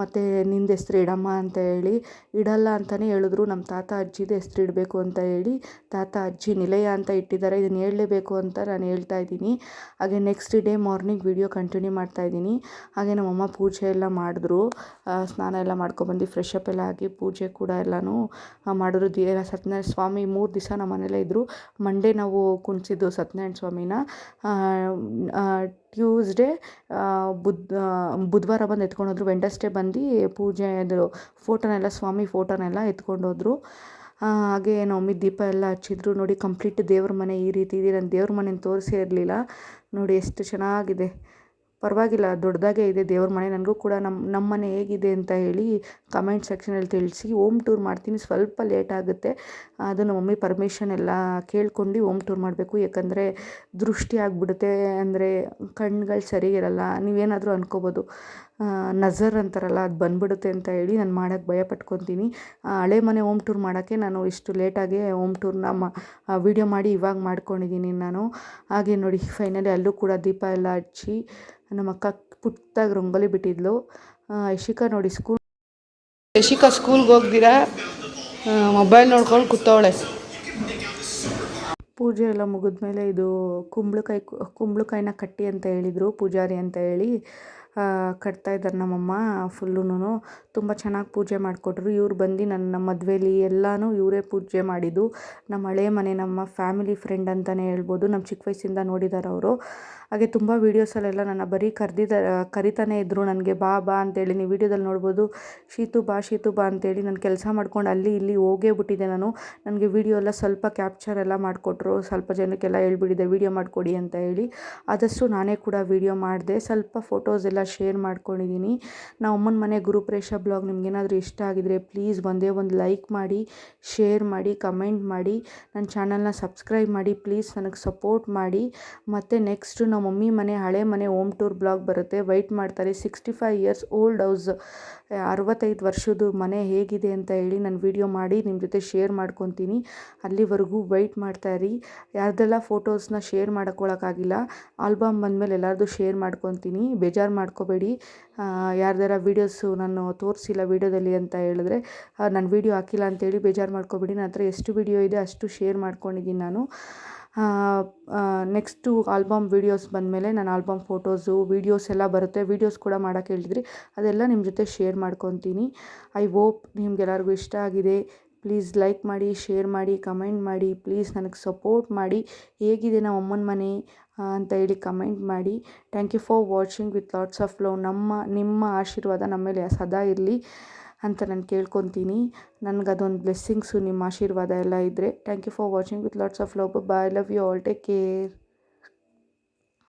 ಮತ್ತು ನಿಂದು ಹೆಸ್ರು ಇಡಮ್ಮ ಅಂತ ಹೇಳಿ, ಇಡಲ್ಲ ಅಂತಲೇ ಹೇಳಿದ್ರು. ನಮ್ಮ ತಾತ ಅಜ್ಜಿದು ಹೆಸ್ರು ಇಡಬೇಕು ಅಂತ ಹೇಳಿ, ತಾತ, ಅಜ್ಜಿ ನಿಲಯ ಅಂತ ಇಟ್ಟಿದ್ದಾರೆ. ಇದನ್ನು ಹೇಳಲೇಬೇಕು ಅಂತ ನಾನು ಹೇಳ್ತಾ ಇದ್ದೀನಿ. ಹಾಗೆ next day morning video continue ಮಾಡ್ತಾ ಇದ್ದೀನಿ. ಹಾಗೆ ನಮ್ಮಮ್ಮ ಪೂಜೆ ಎಲ್ಲ ಮಾಡಿದ್ರು. ಸ್ನಾನ ಎಲ್ಲ ಮಾಡ್ಕೊಬಂದು ಫ್ರೆಶ್ ಅಪ್ ಎಲ್ಲ ಆಗಿ ಪೂಜೆ ಕೂಡ ಎಲ್ಲನೂ ಮಾಡಿದ್ರು. ದೇವರ ಸತ್ಯನಾರಾಯಣ ಸ್ವಾಮಿ ಮೂರು ದಿವಸ ನಮ್ಮ ಮನೇಲೇ ಇದ್ದರು ಮಂಡೇ ನಾವು ಕುಣಿಸಿದ್ದು ಸತ್ಯನಾರಾಯಣ ಸ್ವಾಮಿನ. ಟ್ಯೂಸ್ಡೇ ಬುದ್ ಬುಧವಾರ ಬಂದು ಎತ್ಕೊಂಡೋದ್ರು. ವೆಂಡಸ್ಡೇ ಬಂದು ಪೂಜೆ ಅದು ಫೋಟೋನೆಲ್ಲ, ಸ್ವಾಮಿ ಫೋಟೋನೆಲ್ಲ ಎತ್ಕೊಂಡೋದ್ರು. ಹಾಗೆ ನವಮಿ ದೀಪ ಎಲ್ಲ ಹಚ್ಚಿದ್ರು. ನೋಡಿ, ಕಂಪ್ಲೀಟ್ ದೇವ್ರ ಮನೆ ಈ ರೀತಿ ಇದೆ. ನಾನು ದೇವ್ರ ಮನೆನ ತೋರಿಸೇ ಇರಲಿಲ್ಲ. ನೋಡಿ, ಎಷ್ಟು ಚೆನ್ನಾಗಿದೆ. ಪರವಾಗಿಲ್ಲ, ದೊಡ್ಡದಾಗೇ ಇದೆ, ದೇವ್ರ ಮನೆ ನನಗೂ ಕೂಡ ನಮ್ಮ ನಮ್ಮ ಮನೆ ಹೇಗಿದೆ ಅಂತ ಹೇಳಿ ಕಮೆಂಟ್ ಸೆಕ್ಷನಲ್ಲಿ ತಿಳಿಸಿ ಓಮ್ ಟೂರ್ ಮಾಡ್ತೀನಿ, ಸ್ವಲ್ಪ ಲೇಟ್ ಆಗುತ್ತೆ. ಅದು ನಮ್ಮ ಮಮ್ಮಿ ಪರ್ಮಿಷನ್ ಎಲ್ಲ ಕೇಳ್ಕೊಂಡು ಓಮ್ ಟೂರ್ ಮಾಡಬೇಕು, ಯಾಕಂದರೆ ದೃಷ್ಟಿ ಆಗಿಬಿಡುತ್ತೆ, ಅಂದರೆ ಕಣ್ಗಳು ಸರಿ ಇರಲ್ಲ, ನೀವೇನಾದರೂ ಅನ್ಕೋಬೋದು. ನಜರ್ ಅಂತಾರಲ್ಲ, ಅದು ಬಂದ್ಬಿಡುತ್ತೆ ಅಂತ ಹೇಳಿ ನಾನು ಮಾಡೋಕ್ಕೆ ಭಯ ಪಟ್ಕೊತೀನಿ ಹಳೆ ಮನೆ ಓಮ್ ಟೂರ್ ಮಾಡೋಕ್ಕೆ ನಾನು ಇಷ್ಟು ಲೇಟಾಗಿ ಓಮ್ ಟೂರ್ನ ಮ ವೀಡಿಯೋ ಮಾಡಿ ಇವಾಗ ಮಾಡ್ಕೊಂಡಿದ್ದೀನಿ ನಾನು. ಹಾಗೆ ನೋಡಿ ಫೈನಲಿ ಅಲ್ಲೂ ಕೂಡ ದೀಪ ಎಲ್ಲ ಹಚ್ಚಿ ನಮ್ಮ ಅಕ್ಕ ಪುಟ್ಟಾಗಿ ರಂಗೋಲಿ ಬಿಟ್ಟಿದ್ಲು. ಯಶಿಕಾ ನೋಡಿ ಸ್ಕೂಲ್ ಯಶಿಕಾ ಸ್ಕೂಲ್ಗೆ ಹೋಗ್ದಿರಾ? ಮೊಬೈಲ್ ನೋಡ್ಕೊಂಡು ಕೂತವಳೆ. ಪೂಜೆ ಎಲ್ಲ ಮುಗಿದ್ಮೇಲೆ ಇದು ಕುಂಬಳಕಾಯಿ, ಕುಂಬಳಕಾಯಿನ ಕಟ್ಟಿ ಅಂತ ಹೇಳಿದರು ಪೂಜಾರಿ ಅಂತ ಹೇಳಿ. ಕಟ್ತಾ ಇದ್ದಾರೆ ನಮ್ಮಮ್ಮ ಫುಲ್ಲುನು ತುಂಬ ಚೆನ್ನಾಗಿ ಪೂಜೆ ಮಾಡಿಕೊಟ್ರು. ಇವ್ರು ಬಂದು ನನ್ನ ಮದುವೆಲಿ ಎಲ್ಲನೂ ಇವರೇ ಪೂಜೆ ಮಾಡಿದ್ದು. ನಮ್ಮ ಹಳೆ ಮನೆ, ನಮ್ಮ ಫ್ಯಾಮಿಲಿ ಫ್ರೆಂಡ್ ಅಂತಲೇ ಹೇಳ್ಬೋದು. ನಮ್ಮ ಚಿಕ್ಕ ವಯಸ್ಸಿಂದ ನೋಡಿದ್ದಾರೆ ಅವರು. ಹಾಗೆ ತುಂಬ ವೀಡಿಯೋಸಲ್ಲೆಲ್ಲ ನನ್ನ ಬರೀ ಕರ್ದಿದ, ಕರಿತಾನೆ ಇದ್ದರು ನನಗೆ, ಬಾ ಬಾ ಅಂತೇಳಿ. ನೀವು ವೀಡಿಯೋದಲ್ಲಿ ನೋಡ್ಬೋದು, ಶೀತು, ಬಾ ಶೀತು, ಬಾ ಅಂತೇಳಿ ನಾನು ಕೆಲಸ ಮಾಡ್ಕೊಂಡು ಅಲ್ಲಿ ಇಲ್ಲಿ ಹೋಗೇ ಬಿಟ್ಟಿದ್ದೆ ನಾನು. ನನಗೆ ವೀಡಿಯೋ ಎಲ್ಲ ಸ್ವಲ್ಪ ಕ್ಯಾಪ್ಚರ್ ಎಲ್ಲ ಮಾಡಿಕೊಟ್ರು. ಸ್ವಲ್ಪ ಜನಕ್ಕೆಲ್ಲ ಹೇಳ್ಬಿಟ್ಟಿದ್ದೆ ವೀಡಿಯೋ ಮಾಡಿಕೊಡಿ ಅಂತ ಹೇಳಿ. ಆದಷ್ಟು ನಾನೇ ಕೂಡ ವೀಡಿಯೋ ಮಾಡಿದೆ. ಸ್ವಲ್ಪ ಫೋಟೋಸ್ ಎಲ್ಲ ಶೇರ್ ಮಾಡ್ಕೊಂಡಿದ್ದೀನಿ. ನಾವು ಅಮ್ಮನ ಮನೆ ಗುರುಪ್ರೇಷ ಬ್ಲಾಗ್ ನಿಮ್ಗೇನಾದರೂ ಇಷ್ಟ ಆಗಿದರೆ ಪ್ಲೀಸ್ ಒಂದೇ ಒಂದು ಲೈಕ್ ಮಾಡಿ ಶೇರ್ ಮಾಡಿ ಕಮೆಂಟ್ ಮಾಡಿ. ನನ್ನ ಚಾನಲ್ನ ಸಬ್ಸ್ಕ್ರೈಬ್ ಮಾಡಿ ಪ್ಲೀಸ್ ನನಗೆ ಸಪೋರ್ಟ್ ಮಾಡಿ. ಮತ್ತು ನೆಕ್ಸ್ಟು ನಮ್ಮ ಮಮ್ಮಿ ಮನೆ, ಹಳೆ ಮನೆ ಓಮ್ ಟೂರ್ ಬ್ಲಾಗ್ ಬರುತ್ತೆ. ವೈಟ್ ಮಾಡ್ತಾರೆ. Sixty five years old house ಅರವತ್ತೈದು ವರ್ಷದ್ದು ಮನೆ ಹೇಗಿದೆ ಅಂತ ಹೇಳಿ ನಾನು ವೀಡಿಯೋ ಮಾಡಿ ನಿಮ್ಮ ಜೊತೆ ಶೇರ್ ಮಾಡ್ಕೊತೀನಿ. ಅಲ್ಲಿವರೆಗೂ ವೈಟ್ ಮಾಡ್ತಾ ಇರಿ. ಯಾರ್ದೆಲ್ಲ ಫೋಟೋಸ್ನ ಶೇರ್ ಮಾಡ್ಕೊಳಕ್ಕಾಗಿಲ್ಲ ಆಲ್ಬಮ್ ಬಂದಮೇಲೆ ಎಲ್ಲರದು ಶೇರ್ ಮಾಡ್ಕೊತೀನಿ. ಬೇಜಾರು ಮಾಡ್ಕೋಬೇಡಿ. ಯಾರ್ದಾರ ವೀಡಿಯೋಸು ನಾನು ತೋರಿಸಿಲ್ಲ ವೀಡಿಯೋದಲ್ಲಿ ಅಂತ ಹೇಳಿದ್ರೆ ನಾನು ವೀಡಿಯೋ ಹಾಕಿಲ್ಲ ಅಂತೇಳಿ ಬೇಜಾರು ಮಾಡ್ಕೋಬೇಡಿ. ನನ್ನ ಹತ್ರ ಎಷ್ಟು ವೀಡಿಯೋ ಇದೆ ಅಷ್ಟು ಶೇರ್ ಮಾಡ್ಕೊಂಡಿದ್ದೀನಿ ನಾನು. ನೆಕ್ಸ್ಟು ಆಲ್ಬಮ್ ವೀಡಿಯೋಸ್ ಬಂದಮೇಲೆ ನಾನು ಆಲ್ಬಮ್ ಫೋಟೋಸು ವೀಡಿಯೋಸ್ ಎಲ್ಲ ಬರುತ್ತೆ. ವೀಡಿಯೋಸ್ ಕೂಡ ಮಾಡೋಕ್ಕೆ ಹೇಳಿದ್ರಿ. ಅದೆಲ್ಲ ನಿಮ್ಮ ಜೊತೆ ಶೇರ್ ಮಾಡ್ಕೊತೀನಿ. ಐ ಹೋಪ್ ನಿಮ್ಗೆಲ್ಲರಿಗೂ ಇಷ್ಟ ಆಗಿದೆ. ಪ್ಲೀಸ್ ಲೈಕ್ ಮಾಡಿ ಶೇರ್ ಮಾಡಿ ಕಮೆಂಟ್ ಮಾಡಿ ಪ್ಲೀಸ್ ನನಗೆ ಸಪೋರ್ಟ್ ಮಾಡಿ. ಹೇಗಿದೆ ನಮ್ಮ ಅಮ್ಮನ ಮನೆ ಅಂತ ಹೇಳಿ ಕಮೆಂಟ್ ಮಾಡಿ. Thank you for watching with lots of love ನಮ್ಮ, ನಿಮ್ಮ ಆಶೀರ್ವಾದ ನಮ್ಮ ಮೇಲೆ ಸದಾ ಇರಲಿ. ಅಂತ ನಾನು ಕೇಳ್ಕೊತೀನಿ. ನನಗೆ ಅದೊಂದು ಬ್ಲೆಸ್ಸಿಂಗ್ಸು ನಿಮ್ಮ ಆಶೀರ್ವಾದ ಎಲ್ಲ ಇದ್ದರೆ thank you for watching with lots of love bye love you all take care